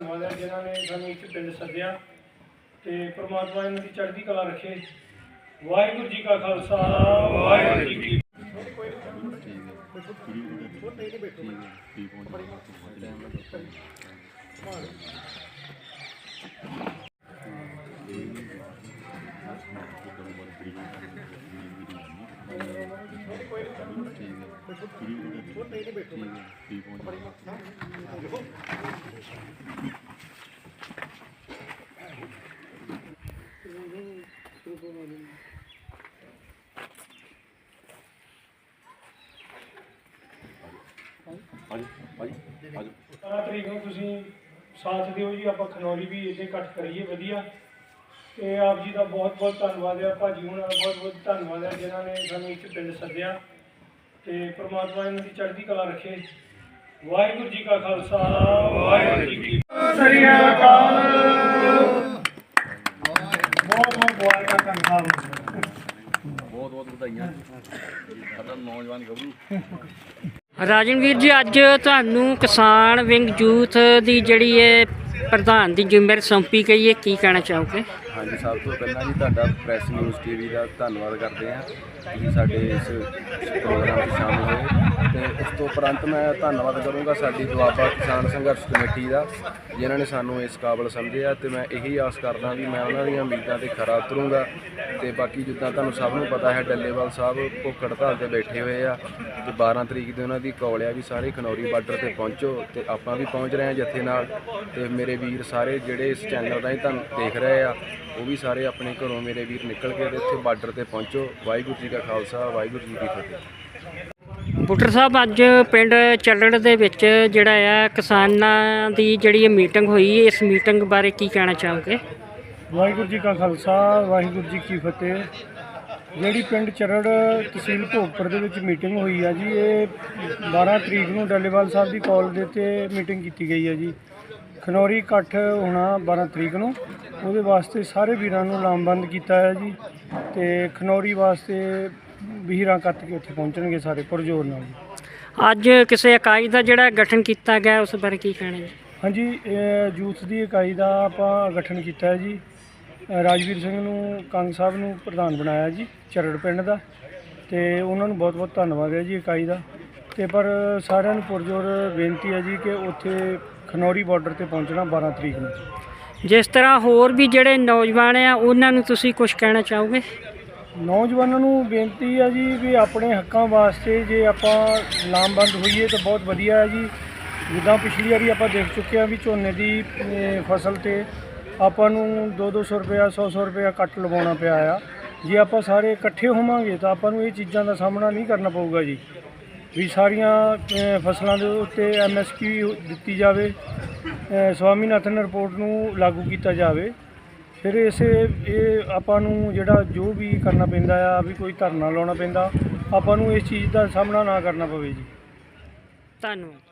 ਧੰਨਵਾਦ ਹੈ ਜਿਨ੍ਹਾਂ ਨੇ ਸਾਨੂੰ ਇੱਥੇ ਪਿੰਡ ਸੱਦਿਆ ਤੇ ਪ੍ਰਮਾਤਮਾ ਇਹਨਾਂ ਦੀ ਚੜ੍ਹਦੀ ਕਲਾ ਰੱਖੇ। ਵਾਹਿਗੁਰੂ ਜੀ ਕਾ ਖਾਲਸਾ, ਵਾਹਿਗੁਰੂ ਜੀ ਕੀ ਸਾਰਾ ਤਰੀਕ ਨੂੰ ਤੁਸੀਂ ਸਾਥ ਦਿਓ ਜੀ ਆਪਾਂ ਖਨੌਰੀ ਵੀ ਇਸੇ ਇਕੱਠ ਕਰੀਏ ਵਧੀਆ। ਤੇ ਆਪ ਜੀ ਦਾ ਬਹੁਤ ਬਹੁਤ ਧੰਨਵਾਦ ਹੈ ਭਾਜੀ ਹੁਣਾਂ ਦਾ ਬਹੁਤ ਬਹੁਤ ਧੰਨਵਾਦ ਹੈ ਜਿਨ੍ਹਾਂ ਨੇ ਸਾਨੂੰ ਇੱਥੇ ਪਿੰਡ ਸੱਦਿਆ ਤੇ ਪ੍ਰਮਾਤਮਾ ਇਹਨਾਂ ਦੀ ਚੜ੍ਹਦੀ ਕਲਾ ਰੱਖੇ। ਵਾਹਿਗੁਰੂ ਜੀ ਕਾ ਖਾਲਸਾ ਵਾਹਿਗੁਰੂ ਜੀ ਕੀ ਫਤਿਹ। ਸ੍ਰੀ ਅਕਾਲ। ਬਹੁਤ ਬਹੁਤ ਮੁਬਾਰਕਾਂ ਸਾਹਿਬ ਬਹੁਤ ਬਹੁਤ ਵਧਾਈਆਂ ਸਾਡਾ ਨੌਜਵਾਨ ਗੱਭਰੂ ਰਾਜਨਵੀਰ ਜੀ ਅੱਜ ਤੁਹਾਨੂੰ ਕਿਸਾਨ ਵਿੰਗ ਯੂਥ ਦੀ ਜਿਹੜੀ ਇਹ ਪ੍ਰਧਾਨ ਦੀ ਜ਼ਿੰਮੇਵਾਰੀ ਸੌਂਪੀ ਗਈ ਹੈ, ਕੀ ਕਹਿਣਾ ਚਾਹੋਗੇ? ਹਾਂਜੀ, ਸਭ ਤੋਂ ਪਹਿਲਾਂ ਜੀ ਤੁਹਾਡਾ ਪ੍ਰੈਸ ਨਿਊਜ਼ ਟੀਵੀ ਦਾ ਧੰਨਵਾਦ ਕਰਦੇ ਹਾਂ। ਤੁਸੀਂ ਸਾਡੇ ਇਸ ਪ੍ਰੋਗਰਾਮ ਵਿੱਚ ਸ਼ਾਮਲ ਉਸ ਤੋਂ ਉਪਰੰਤ ਮੈਂ ਧੰਨਵਾਦ ਕਰੂੰਗਾ ਸਾਡੀ ਦੁਆਬਾ ਕਿਸਾਨ ਸੰਘਰਸ਼ ਕਮੇਟੀ ਦਾ, ਜਿਨ੍ਹਾਂ ਨੇ ਸਾਨੂੰ ਇਸ ਕਾਬਲ ਸਮਝਿਆ ਤੇ ਮੈਂ ਇਹੀ ਆਸ ਕਰਦਾ ਵੀ ਮੈਂ ਉਹਨਾਂ ਦੀਆਂ ਉਮੀਦਾਂ ਤੇ ਖਰਾ ਉਤਰੂੰਗਾ। ਤੇ ਬਾਕੀ ਜਿੱਦਾਂ ਤੁਹਾਨੂੰ ਸਭ ਨੂੰ ਪਤਾ ਹੈ, ਡੱਲੇਵਾਲ ਸਾਹਿਬ ਭੁੱਖ ਹੜਤਾਲ ਤੇ ਬੈਠੇ ਹੋਏ ਆ ਤੇ 12 ਤਰੀਕ ਦੇ ਉਹਨਾਂ ਦੀ ਕੌਲ ਆ ਵੀ ਸਾਰੇ ਖਨੌਰੀ ਬਾਰਡਰ ਤੇ ਪਹੁੰਚੋ ਤੇ ਆਪਾਂ ਵੀ ਪਹੁੰਚ ਰਹੇ ਹਾਂ ਜੱਥੇ ਨਾਲ। ਤੇ ਮੇਰੇ ਵੀਰ ਸਾਰੇ ਜਿਹੜੇ ਇਸ ਚੈਨਲ ਰਾਹੀਂ ਤੁਹਾਨੂੰ ਦੇਖ ਰਹੇ ਆ, ਉਹ ਵੀ ਸਾਰੇ ਆਪਣੇ ਘਰੋਂ ਮੇਰੇ ਵੀਰ ਨਿਕਲ ਕੇ ਤੇ ਇੱਥੇ ਬਾਰਡਰ ਤੇ ਪਹੁੰਚੋ। ਵਾਹਿਗੁਰੂ ਜੀ ਕਾ ਖਾਲਸਾ, ਵਾਹਿਗੁਰੂ ਜੀ ਕੀ ਫਤਿਹ। ਬੁੱਟਰ ਸਾਹਿਬ, ਅੱਜ ਪਿੰਡ ਚੱਲੜ ਦੇ ਵਿੱਚ ਜਿਹੜਾ ਆ ਕਿਸਾਨਾਂ ਦੀ ਜਿਹੜੀ ਇਹ ਮੀਟਿੰਗ ਹੋਈ, ਇਸ ਮੀਟਿੰਗ ਬਾਰੇ ਕੀ ਕਹਿਣਾ ਚਾਹੋਗੇ? ਵਾਹਿਗੁਰੂ ਜੀ ਕਾ ਖਾਲਸਾ, ਵਾਹਿਗੁਰੂ ਜੀ ਕੀ ਫਤਿਹ। ਜਿਹੜੀ ਪਿੰਡ ਚਰੜ ਤਹਿਸੀਲ ਭੋਗਪੁਰ ਦੇ ਵਿੱਚ ਮੀਟਿੰਗ ਹੋਈ ਆ ਜੀ, ਇਹ 12 ਤਰੀਕ ਨੂੰ ਡੱਲੇਵਾਲ ਸਾਹਿਬ ਦੀ ਕਾਲ ਦੇ ਤੇ ਮੀਟਿੰਗ ਕੀਤੀ ਗਈ ਹੈ ਜੀ। ਖਨੌਰੀ ਇਕੱਠ ਹੋਣਾ 12 ਤਰੀਕ ਨੂੰ, ਉਹਦੇ ਵਾਸਤੇ ਸਾਰੇ ਵੀਰਾਂ ਨੂੰ ਲਾਮਬੰਦ ਕੀਤਾ ਹੈ ਜੀ। ਤੇ ਖਨੌਰੀ ਵਾਸਤੇ ਵੀਰਾਂ ਕੱਤ ਕੇ ਉੱਥੇ ਪਹੁੰਚਣਗੇ ਸਾਰੇ ਪੁਰਜੋਰ ਨਾਲ ਜੀ। ਅੱਜ ਕਿਸੇ ਇਕਾਈ ਦਾ ਜਿਹੜਾ ਗਠਨ ਕੀਤਾ ਗਿਆ ਉਸ ਬਾਰੇ ਕੀ ਕਹਿਣਾ ਜੀ? ਹਾਂਜੀ ਇਹ ਯੂਥ ਦੀ ਇਕਾਈ ਦਾ ਆਪਾਂ ਗਠਨ ਕੀਤਾ ਹੈ ਜੀ। ਅ, ਰਾਜਵੀਰ ਸਿੰਘ ਨੂੰ ਕੰਗ ਸਾਹਿਬ ਨੂੰ ਪ੍ਰਧਾਨ ਬਣਾਇਆ ਜੀ ਚਰੜ ਪਿੰਡ ਦਾ। ਤੇ ਉਹਨਾਂ ਨੂੰ ਬਹੁਤ ਬਹੁਤ ਧੰਨਵਾਦ ਹੈ ਜੀ ਇਕਾਈ ਦਾ। ਤੇ ਪਰ ਸਾਰਿਆਂ ਨੂੰ ਪੁਰਜੋਰ ਬੇਨਤੀ ਹੈ ਜੀ ਕਿ ਉੱਥੇ ਖਨੌਰੀ ਬਾਰਡਰ ਤੇ ਪਹੁੰਚਣਾ 12 ਤਰੀਕ ਨੂੰ। ਜਿਸ ਤਰ੍ਹਾਂ ਹੋਰ ਵੀ ਜਿਹੜੇ ਨੌਜਵਾਨ ਆ ਉਹਨਾਂ ਨੂੰ ਤੁਸੀਂ ਕੁਝ ਕਹਿਣਾ ਚਾਹੋਗੇ? ਨੌਜਵਾਨਾਂ ਨੂੰ ਬੇਨਤੀ ਆ ਜੀ ਵੀ ਆਪਣੇ ਹੱਕਾਂ ਵਾਸਤੇ ਜੇ ਆਪਾਂ ਲਾਮਬੰਦ ਹੋਈਏ ਤਾਂ ਬਹੁਤ ਵਧੀਆ ਹੈ ਜੀ। ਜਿੱਦਾਂ ਪਿਛਲੀ ਵਾਰੀ ਆਪਾਂ ਦੇਖ ਚੁੱਕੇ ਹਾਂ ਵੀ ਝੋਨੇ ਦੀ ਫਸਲ ਤੇ ਆਪਾਂ ਨੂੰ 2-200 ਰੁਪਇਆ 100-100 ਰੁਪਇਆ ਕੱਟ ਲਵਾਉਣਾ ਪਿਆ ਆ। ਜੇ ਆਪਾਂ ਸਾਰੇ ਇਕੱਠੇ ਹੋਵਾਂਗੇ ਤਾਂ ਆਪਾਂ ਨੂੰ ਇਹ ਚੀਜ਼ਾਂ ਦਾ ਸਾਹਮਣਾ ਨਹੀਂ ਕਰਨਾ ਪਊਗਾ ਜੀ। ਵੀ ਸਾਰੀਆਂ ਫਸਲਾਂ ਦੇ ਉੱਤੇ ਐਮਐਸਪੀ ਦਿੱਤੀ ਜਾਵੇ ਸਵਾਮੀਨਾਥਨ ਰਿਪੋਰਟ ਨੂੰ ਲਾਗੂ ਕੀਤਾ ਜਾਵੇ। ਫਿਰ ਇਸੇ ਇਹ ਆਪਾਂ ਨੂੰ ਜਿਹੜਾ ਜੋ ਵੀ ਕਰਨਾ ਪੈਂਦਾ ਆ, ਵੀ ਕੋਈ ਧਰਨਾ ਲਾਉਣਾ ਪੈਂਦਾ, ਆਪਾਂ ਨੂੰ ਇਸ ਚੀਜ਼ ਦਾ ਸਾਹਮਣਾ ਨਾ ਕਰਨਾ ਪਵੇ ਜੀ। ਧੰਨਵਾਦ।